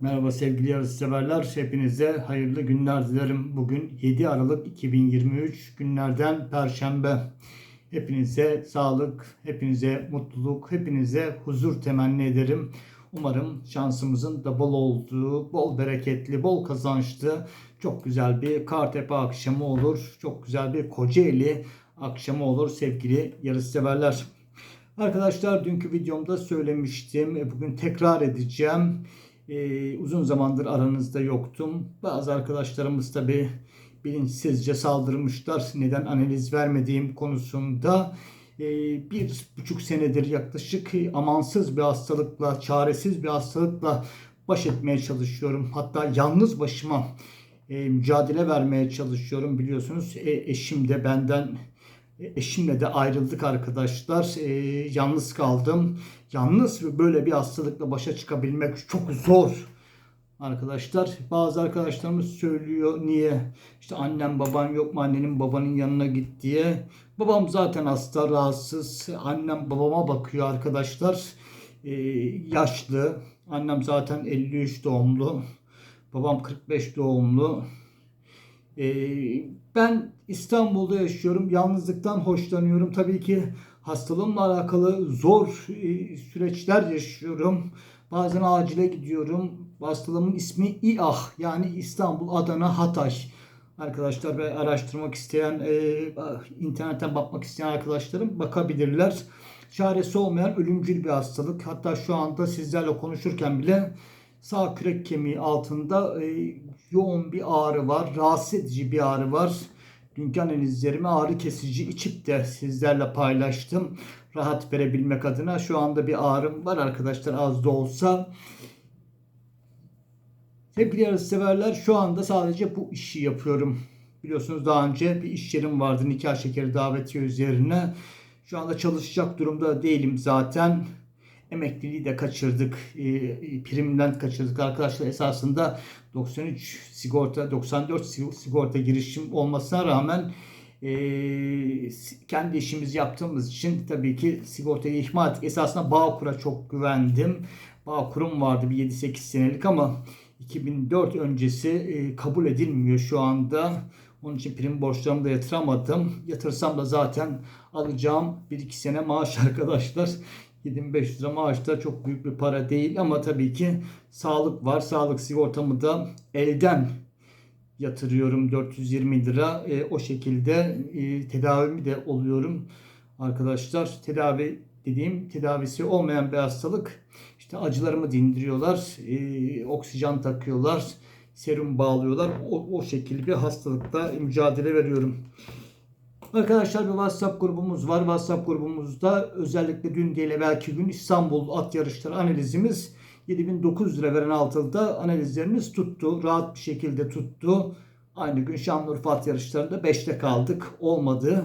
Merhaba sevgili yarışseverler. Hepinize hayırlı günler dilerim. Bugün 7 Aralık 2023 günlerden Perşembe. Hepinize sağlık, hepinize mutluluk, hepinize huzur temenni ederim. Umarım şansımızın da bol olduğu, bol bereketli, bol kazançlı, çok güzel bir Kartepe akşamı olur. Çok güzel bir Kocaeli akşamı olur sevgili yarışseverler. Arkadaşlar dünkü videomda söylemiştim. E, Bugün tekrar edeceğim. Ee, uzun zamandır aranızda yoktum. Bazı arkadaşlarımız tabi bilinçsizce saldırmışlar. Neden analiz vermediğim konusunda. Ee, bir buçuk senedir yaklaşık amansız bir hastalıkla, çaresiz bir hastalıkla baş etmeye çalışıyorum. Hatta yalnız başıma e, mücadele vermeye çalışıyorum. Biliyorsunuz e, eşim de benden e, Eşimle de ayrıldık arkadaşlar. Ee, yalnız kaldım. Yalnız ve böyle bir hastalıkla başa çıkabilmek çok zor. Arkadaşlar bazı arkadaşlarımız söylüyor niye işte annem baban yok mu annenin babanın yanına git diye. Babam zaten hasta rahatsız. Annem babama bakıyor arkadaşlar. Ee, yaşlı. Annem zaten 53 doğumlu. Babam 45 doğumlu. Ee, ben İstanbul'da yaşıyorum. Yalnızlıktan hoşlanıyorum. Tabii ki hastalığımla alakalı zor e, süreçler yaşıyorum. Bazen acile gidiyorum. Hastalığımın ismi İAH yani İstanbul, Adana, Hatay. Arkadaşlar ve araştırmak isteyen, e, internetten bakmak isteyen arkadaşlarım bakabilirler. Çaresi olmayan ölümcül bir hastalık. Hatta şu anda sizlerle konuşurken bile sağ kürek kemiği altında e, yoğun bir ağrı var. Rahatsız edici bir ağrı var. Dünkü analizlerimi ağrı kesici içip de sizlerle paylaştım. Rahat verebilmek adına şu anda bir ağrım var arkadaşlar az da olsa. Sevgili yarışseverler şu anda sadece bu işi yapıyorum. Biliyorsunuz daha önce bir iş yerim vardı nikah şekeri davetiye üzerine. Şu anda çalışacak durumda değilim zaten. Emekliliği de kaçırdık. E, primden kaçırdık arkadaşlar. Esasında 93 sigorta, 94 sigorta girişim olmasına rağmen e, kendi işimizi yaptığımız için tabii ki sigortayı ihmal ettik. Esasında Bağkur'a çok güvendim. Bağkur'um vardı bir 7-8 senelik ama 2004 öncesi e, kabul edilmiyor şu anda. Onun için prim borçlarımı da yatıramadım. Yatırsam da zaten alacağım 1-2 sene maaş arkadaşlar. 7500 lira maaş da çok büyük bir para değil ama tabii ki sağlık var. Sağlık sigortamı da elden yatırıyorum 420 lira. E, o şekilde e, tedavimi de oluyorum arkadaşlar. Tedavi dediğim tedavisi olmayan bir hastalık. İşte acılarımı dindiriyorlar, e, oksijen takıyorlar, serum bağlıyorlar. O, o şekilde bir hastalıkta mücadele veriyorum. Arkadaşlar bir WhatsApp grubumuz var. WhatsApp grubumuzda özellikle dün değil belki gün İstanbul at yarışları analizimiz 7900 lira veren altında analizlerimiz tuttu. Rahat bir şekilde tuttu. Aynı gün Şanlıurfa at yarışlarında 5'te kaldık. Olmadı.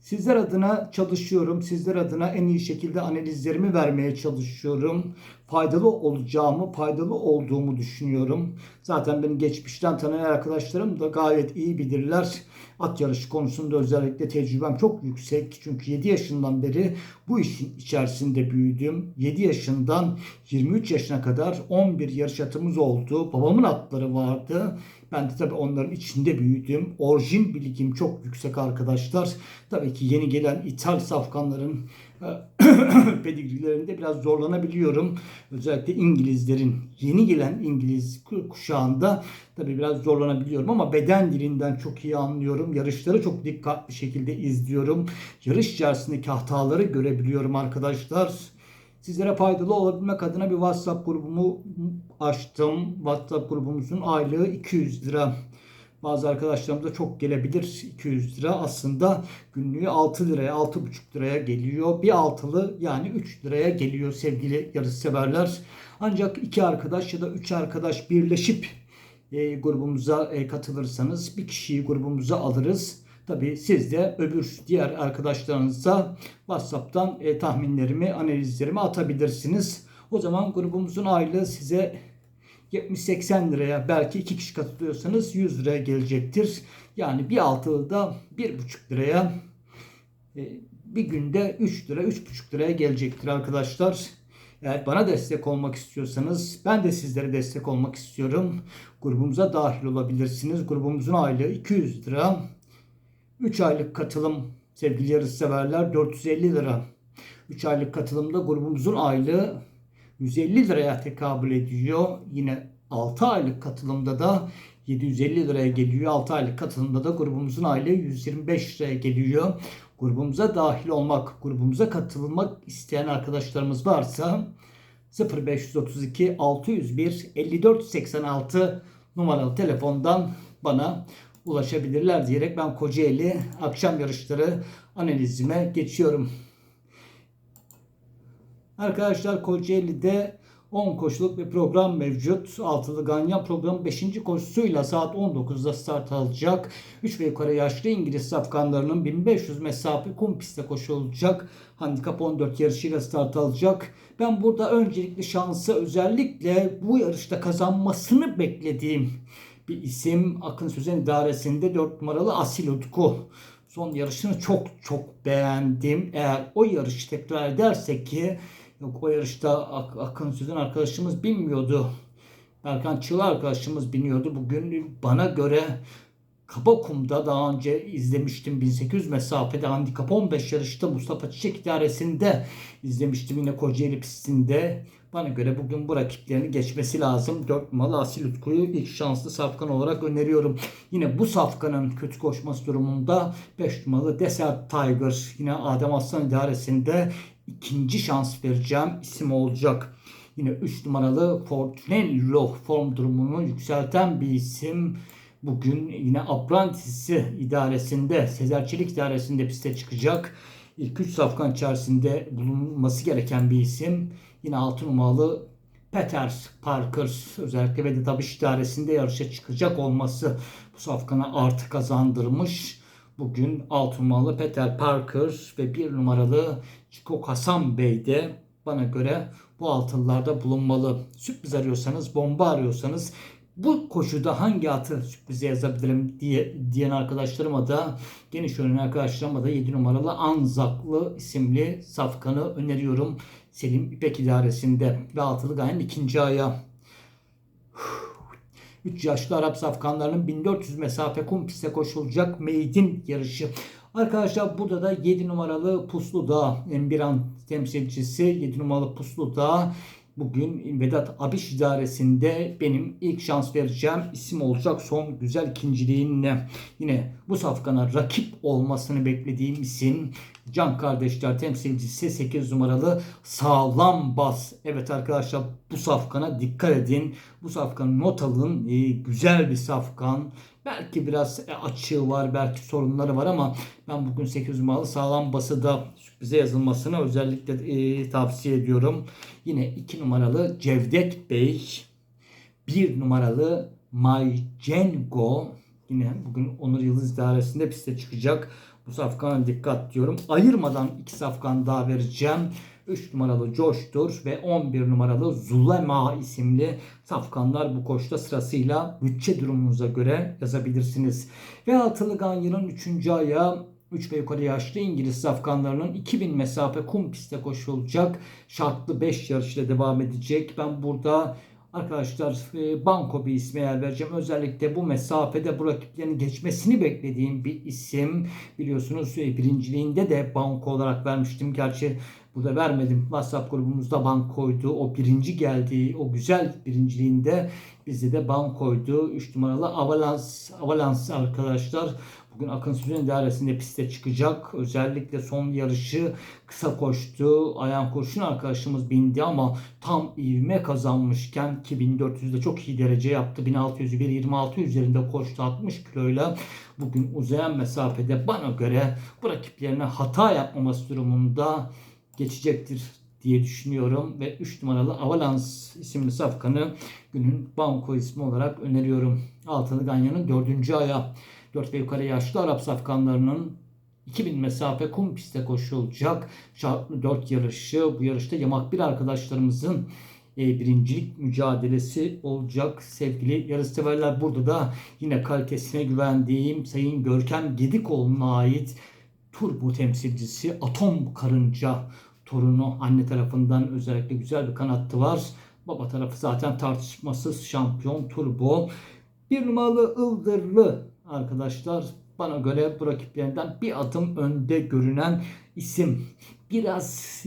Sizler adına çalışıyorum. Sizler adına en iyi şekilde analizlerimi vermeye çalışıyorum. Faydalı olacağımı, faydalı olduğumu düşünüyorum. Zaten beni geçmişten tanıyan arkadaşlarım da gayet iyi bilirler. At yarışı konusunda özellikle tecrübem çok yüksek. Çünkü 7 yaşından beri bu işin içerisinde büyüdüm. 7 yaşından 23 yaşına kadar 11 yarış atımız oldu. Babamın atları vardı. Ben de tabii onların içinde büyüdüm. Orijin bilgim çok yüksek arkadaşlar. Tabii ki yeni gelen ithal safkanların pedigrilerinde biraz zorlanabiliyorum. Özellikle İngilizlerin yeni gelen İngiliz kuşağında tabii biraz zorlanabiliyorum ama beden dilinden çok iyi anlıyorum. Yarışları çok dikkatli şekilde izliyorum. Yarış içerisindeki hataları görebiliyorum arkadaşlar. Sizlere faydalı olabilmek adına bir WhatsApp grubumu açtım. WhatsApp grubumuzun aylığı 200 lira. Bazı arkadaşlarımıza çok gelebilir 200 lira. Aslında günlüğü 6 liraya, 6,5 liraya geliyor. Bir altılı yani 3 liraya geliyor sevgili yarış severler. Ancak iki arkadaş ya da üç arkadaş birleşip e, grubumuza e, katılırsanız bir kişiyi grubumuza alırız. Tabii siz de öbür diğer arkadaşlarınıza WhatsApp'tan e, tahminlerimi, analizlerimi atabilirsiniz. O zaman grubumuzun aylığı size 70-80 liraya belki iki kişi katılıyorsanız 100 liraya gelecektir. Yani bir altılı da 1,5 liraya e, bir günde 3 lira 3,5 liraya gelecektir arkadaşlar. Eğer bana destek olmak istiyorsanız ben de sizlere destek olmak istiyorum. Grubumuza dahil olabilirsiniz. Grubumuzun aylığı 200 lira. 3 aylık katılım sevgili yarışseverler 450 lira. 3 aylık katılımda grubumuzun aylığı 150 liraya tekabül ediyor. Yine 6 aylık katılımda da 750 liraya geliyor. 6 aylık katılımda da grubumuzun aylığı 125 liraya geliyor. Grubumuza dahil olmak, grubumuza katılmak isteyen arkadaşlarımız varsa 0532 601 54 86 numaralı telefondan bana ulaşabilirler diyerek ben Kocaeli akşam yarışları analizime geçiyorum. Arkadaşlar Kocaeli'de 10 koşuluk bir program mevcut. Altılı Ganyan programı 5. koşusuyla saat 19'da start alacak. 3 ve yukarı yaşlı İngiliz safkanlarının 1500 mesafe kum pistte koşulacak. Handikap 14 yarışıyla start alacak. Ben burada öncelikli şansı özellikle bu yarışta kazanmasını beklediğim bir isim Akın Sözen idaresinde 4 numaralı Asil Utku. Son yarışını çok çok beğendim. Eğer o yarışı tekrar edersek ki Yok o yarışta Ak Akın Sözen arkadaşımız bilmiyordu. Erkan Çığ arkadaşımız biniyordu. Bugün bana göre Kabakum'da daha önce izlemiştim 1800 mesafede handikap 15 yarışta Mustafa Çiçek idaresinde izlemiştim yine Kocaeli pistinde. Bana göre bugün bu rakiplerini geçmesi lazım. 4 numaralı Asil Utku'yu ilk şanslı safkan olarak öneriyorum. Yine bu safkanın kötü koşması durumunda 5 numaralı Desert Tiger yine Adem Aslan idaresinde ikinci şans vereceğim isim olacak. Yine 3 numaralı Fortunello form durumunu yükselten bir isim. Bugün yine Apprentice'i idaresinde, Sezer Çelik idaresinde piste çıkacak. İlk 3 safkan içerisinde bulunması gereken bir isim. Yine 6 numaralı Peters Parker özellikle Vedat Abiş idaresinde yarışa çıkacak olması bu safkana artı kazandırmış. Bugün 6 numaralı Peter Parker ve 1 numaralı Çiko Hasan Bey de bana göre bu altınlarda bulunmalı. Sürpriz arıyorsanız, bomba arıyorsanız bu koşuda hangi atı sürprize yazabilirim diye diyen arkadaşlarıma da geniş yönlü arkadaşlarıma da 7 numaralı Anzaklı isimli safkanı öneriyorum. Selim İpek idaresinde ve altılı gayenin ikinci aya. 3 yaşlı Arap safkanlarının 1400 mesafe kum piste koşulacak meydin yarışı. Arkadaşlar burada da 7 numaralı Puslu Dağ Embiran temsilcisi 7 numaralı Puslu Dağ bugün Vedat Abiş idaresinde benim ilk şans vereceğim isim olacak son güzel ikinciliğinle. Yine bu safkana rakip olmasını beklediğim isim Can Kardeşler temsilcisi 8 numaralı Sağlam Bas. Evet arkadaşlar bu safkana dikkat edin. Bu safkanı not alın. Ee, güzel bir safkan. Belki biraz açığı var, belki sorunları var ama ben bugün 8 numaralı sağlam bası da sürprize yazılmasını özellikle e, tavsiye ediyorum. Yine 2 numaralı Cevdet Bey, 1 numaralı Maycengo yine bugün Onur Yıldız dairesinde piste çıkacak. Bu safkana dikkat diyorum. Ayırmadan iki safkan daha vereceğim. 3 numaralı Coştur ve 11 numaralı Zulema isimli safkanlar bu koşta sırasıyla bütçe durumunuza göre yazabilirsiniz. Ve altılı Ganya'nın 3. ayağı 3 ve yukarı yaşlı İngiliz safkanlarının 2000 mesafe kum pistte koşulacak. Şartlı 5 yarışla devam edecek. Ben burada Arkadaşlar e, banko bir isme yer vereceğim. Özellikle bu mesafede bu rakiplerin geçmesini beklediğim bir isim. Biliyorsunuz e, birinciliğinde de banko olarak vermiştim. Gerçi burada vermedim. WhatsApp grubumuzda bankoydu. O birinci geldi. O güzel birinciliğinde bizde de bankoydu. 3 numaralı Avalans, Avalans arkadaşlar. Bugün Akın Süren idaresinde piste çıkacak. Özellikle son yarışı kısa koştu. Ayağın kurşun arkadaşımız bindi ama tam ivme kazanmışken ki 1400'de çok iyi derece yaptı. 1600'ü 1.26 üzerinde koştu 60 kiloyla. Bugün uzayan mesafede bana göre bu rakiplerine hata yapmaması durumunda geçecektir diye düşünüyorum ve 3 numaralı Avalans isimli safkanı günün banko ismi olarak öneriyorum. Altılı Ganyan'ın 4. ayağı. 4 ve yukarı yaşlı Arap safkanlarının 2000 mesafe kum pistte koşulacak. Şartlı 4 yarışı. Bu yarışta yamak bir arkadaşlarımızın e, birincilik mücadelesi olacak sevgili yarışseverler. Burada da yine kalitesine güvendiğim Sayın Görkem Gedikoğlu'na ait turbo temsilcisi Atom Karınca torunu anne tarafından özellikle güzel bir kanattı var. Baba tarafı zaten tartışmasız şampiyon turbo. Bir numaralı Ildırlı arkadaşlar bana göre bu rakiplerinden bir adım önde görünen isim. Biraz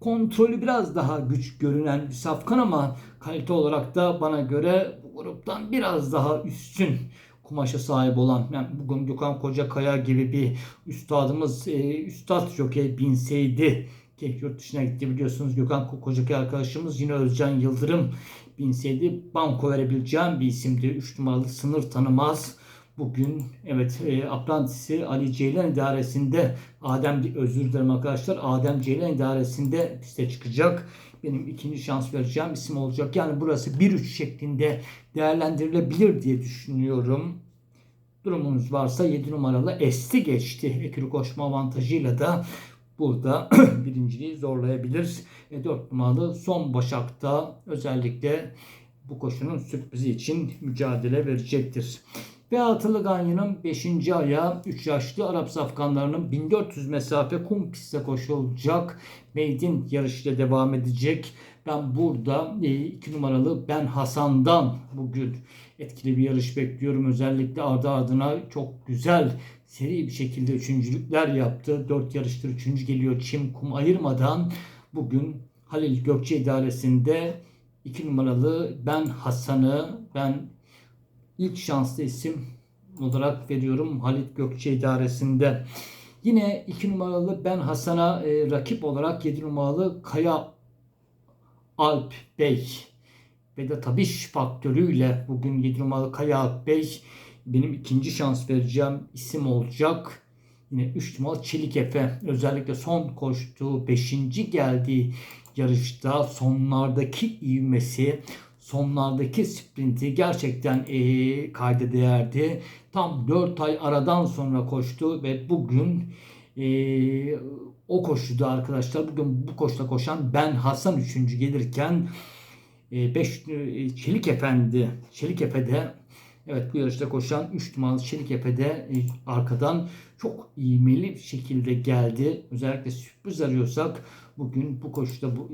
kontrolü biraz daha güç görünen bir safkan ama kalite olarak da bana göre bu gruptan biraz daha üstün kumaşa sahip olan yani bugün Gökhan Kocakaya gibi bir üstadımız e, üstad jokey binseydi ki yurt dışına gitti biliyorsunuz Gökhan Kocakaya arkadaşımız yine Özcan Yıldırım binseydi banko verebileceğim bir isimdi. 3 numaralı sınır tanımaz. Bugün evet e, Aprantisi Ali Ceylan idaresinde Adem özür dilerim arkadaşlar Adem Ceylan idaresinde piste çıkacak. Benim ikinci şans vereceğim isim olacak. Yani burası 1-3 şeklinde değerlendirilebilir diye düşünüyorum. Durumunuz varsa 7 numaralı Esti geçti. Ekürü koşma avantajıyla da burada birinciliği zorlayabilir. E, 4 numaralı son Başak'ta özellikle bu koşunun sürprizi için mücadele verecektir. Ve Atılı Ganyan'ın 5. ayağı 3 yaşlı Arap safkanlarının 1400 mesafe kum pistte koşulacak. Meydin yarışıyla devam edecek. Ben burada 2 e, numaralı Ben Hasan'dan bugün etkili bir yarış bekliyorum. Özellikle ardı ardına çok güzel seri bir şekilde üçüncülükler yaptı. 4 yarıştır üçüncü geliyor çim kum ayırmadan. Bugün Halil Gökçe idaresinde 2 numaralı Ben Hasan'ı ben ilk şanslı isim olarak veriyorum Halit Gökçe idaresinde. Yine 2 numaralı Ben Hasan'a e, rakip olarak 7 numaralı Kaya Alp Bey ve de tabii faktörüyle bugün 7 numaralı Kaya Alp Bey benim ikinci şans vereceğim isim olacak. Yine 3 numaralı Çelik Efe özellikle son koştuğu 5. geldiği yarışta sonlardaki ivmesi sonlardaki sprinti gerçekten e, kayda değerdi. Tam 4 ay aradan sonra koştu ve bugün e, o koşuda arkadaşlar bugün bu koşuda koşan Ben Hasan 3. gelirken 5 e, e, Çelik Efendi Çelik Efe'de Evet bu yarışta koşan 3 numaralı Çelik Efe'de e, arkadan çok ivmeli bir şekilde geldi. Özellikle sürpriz arıyorsak bugün bu koşuda bu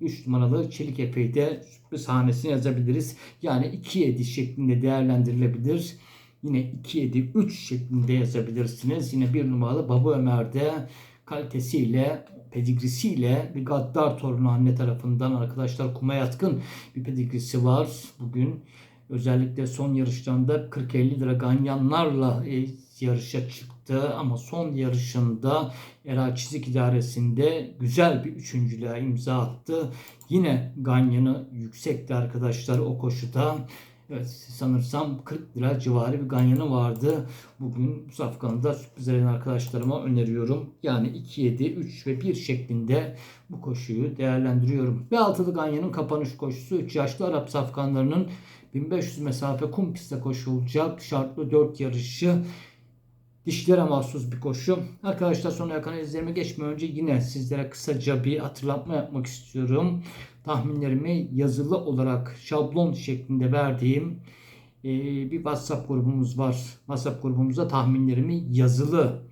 3 e, numaralı Çelik Efe'de sürpriz hanesini yazabiliriz. Yani 2-7 şeklinde değerlendirilebilir. Yine 2-7-3 şeklinde yazabilirsiniz. Yine 1 numaralı Baba Ömer'de kalitesiyle pedigrisiyle bir gaddar torunu anne tarafından arkadaşlar kuma yatkın bir pedigrisi var bugün. Özellikle son yarışlarında 40-50 lira ganyanlarla e, yarışa çıktı ama son yarışında Eray Çizik İdaresi'nde güzel bir üçüncülüğe imza attı. Yine ganyanı yüksekti arkadaşlar o koşuda. Evet sanırsam 40 lira civarı bir ganyanı vardı. Bugün bu safkanı sürpriz eden arkadaşlarıma öneriyorum. Yani 2, 7, 3 ve 1 şeklinde bu koşuyu değerlendiriyorum. Ve altılı ganyanın kapanış koşusu 3 yaşlı Arap safkanlarının 1500 mesafe kum pistte koşulacak şartlı 4 yarışı dişlere mahsus bir koşu. Arkadaşlar sonra yakın izlerime geçmeden önce yine sizlere kısaca bir hatırlatma yapmak istiyorum. Tahminlerimi yazılı olarak şablon şeklinde verdiğim e, bir WhatsApp grubumuz var. WhatsApp grubumuzda tahminlerimi yazılı,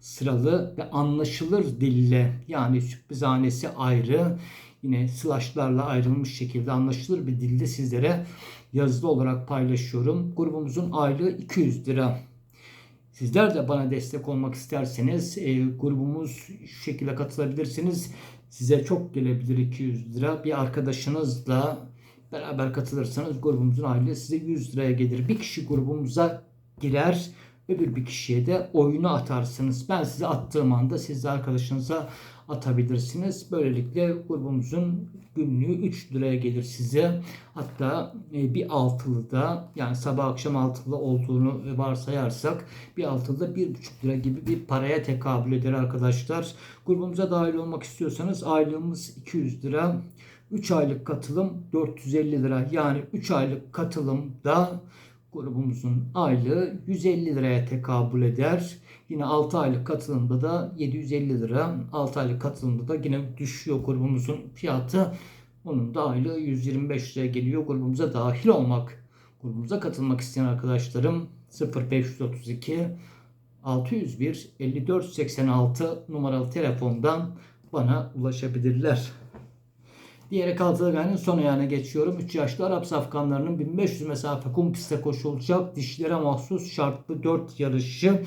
sıralı ve anlaşılır dille yani sürprizhanesi ayrı yine slashlarla ayrılmış şekilde anlaşılır bir dilde sizlere yazılı olarak paylaşıyorum. Grubumuzun aylığı 200 lira. Sizler de bana destek olmak isterseniz e, grubumuz şu şekilde katılabilirsiniz. Size çok gelebilir 200 lira. Bir arkadaşınızla beraber katılırsanız grubumuzun aylığı size 100 liraya gelir. Bir kişi grubumuza girer öbür bir kişiye de oyunu atarsınız. Ben size attığım anda siz de arkadaşınıza atabilirsiniz. Böylelikle grubumuzun günlüğü 3 liraya gelir size. Hatta e, bir altılı da yani sabah akşam altılı olduğunu varsayarsak bir altılı da 1,5 lira gibi bir paraya tekabül eder arkadaşlar. Grubumuza dahil olmak istiyorsanız aylığımız 200 lira. 3 aylık katılım 450 lira. Yani 3 aylık katılımda grubumuzun aylığı 150 liraya tekabül eder. Yine 6 aylık katılımda da 750 lira. 6 aylık katılımda da yine düşüyor grubumuzun fiyatı. Onun da aylığı 125 liraya geliyor. Grubumuza dahil olmak, grubumuza katılmak isteyen arkadaşlarım 0532 601 54 86 numaralı telefondan bana ulaşabilirler. Diğer Kaltılgan'ın son ayağına geçiyorum. 3 yaşlı Arap safkanlarının 1500 mesafe kum pistte koşulacak dişlere mahsus şartlı 4 yarışı.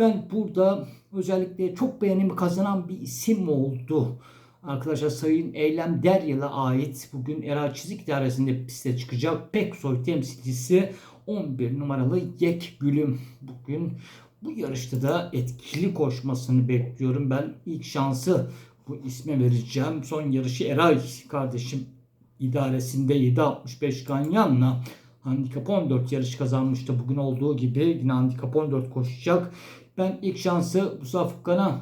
Ben burada özellikle çok beğenimi kazanan bir isim oldu. Arkadaşlar Sayın Eylem Deryal'a ait bugün Eral Çizik İdaresi'nde piste çıkacak Peksoy temsilcisi 11 numaralı Yek Gülüm. Bugün bu yarışta da etkili koşmasını bekliyorum. Ben ilk şansı bu isme vereceğim. Son yarışı Eray kardeşim idaresinde 7.65 Ganyan'la handikap 14 yarış kazanmıştı. Bugün olduğu gibi yine handikap 14 koşacak. Ben ilk şansı bu Safkan'a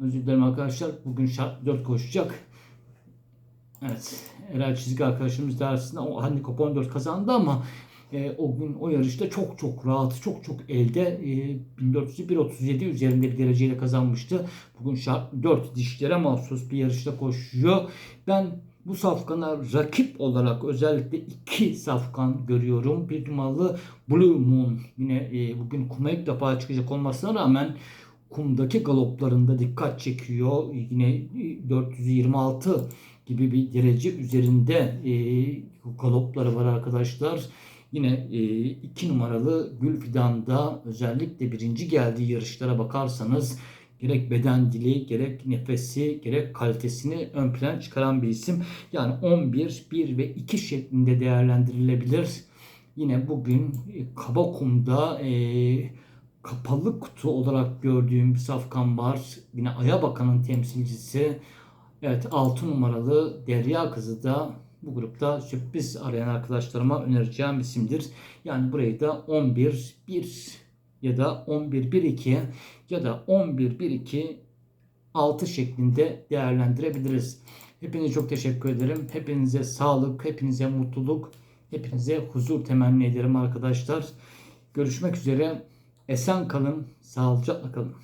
özür dilerim arkadaşlar. Bugün şart 4 koşacak. Evet. Eray Çizik arkadaşımız dersinde o handikap 14 kazandı ama e, o gün o yarışta çok çok rahat, çok çok elde e, 1400'ü 1.37 üzerinde bir dereceyle kazanmıştı. Bugün şart 4 dişlere mahsus bir yarışta koşuyor. Ben bu safkana rakip olarak özellikle iki safkan görüyorum. Bir numaralı Blue Moon yine e, bugün kuma ilk defa çıkacak olmasına rağmen kumdaki galoplarında dikkat çekiyor. Yine e, 426 gibi bir derece üzerinde e, galopları var arkadaşlar. Yine e, iki numaralı Gülfidan'da özellikle birinci geldiği yarışlara bakarsanız gerek beden dili, gerek nefesi, gerek kalitesini ön plan çıkaran bir isim. Yani 11, 1 ve 2 şeklinde değerlendirilebilir. Yine bugün e, Kabakum'da e, kapalı kutu olarak gördüğüm bir safkan var. Yine Aya Bakan'ın temsilcisi. Evet 6 numaralı Derya Kızı da bu grupta sürpriz arayan arkadaşlarıma önereceğim isimdir. Yani burayı da 11 1 ya da 11 1 2 ya da 11 1 2 6 şeklinde değerlendirebiliriz. Hepinize çok teşekkür ederim. Hepinize sağlık, hepinize mutluluk, hepinize huzur temenni ederim arkadaşlar. Görüşmek üzere. Esen kalın, sağlıcakla kalın.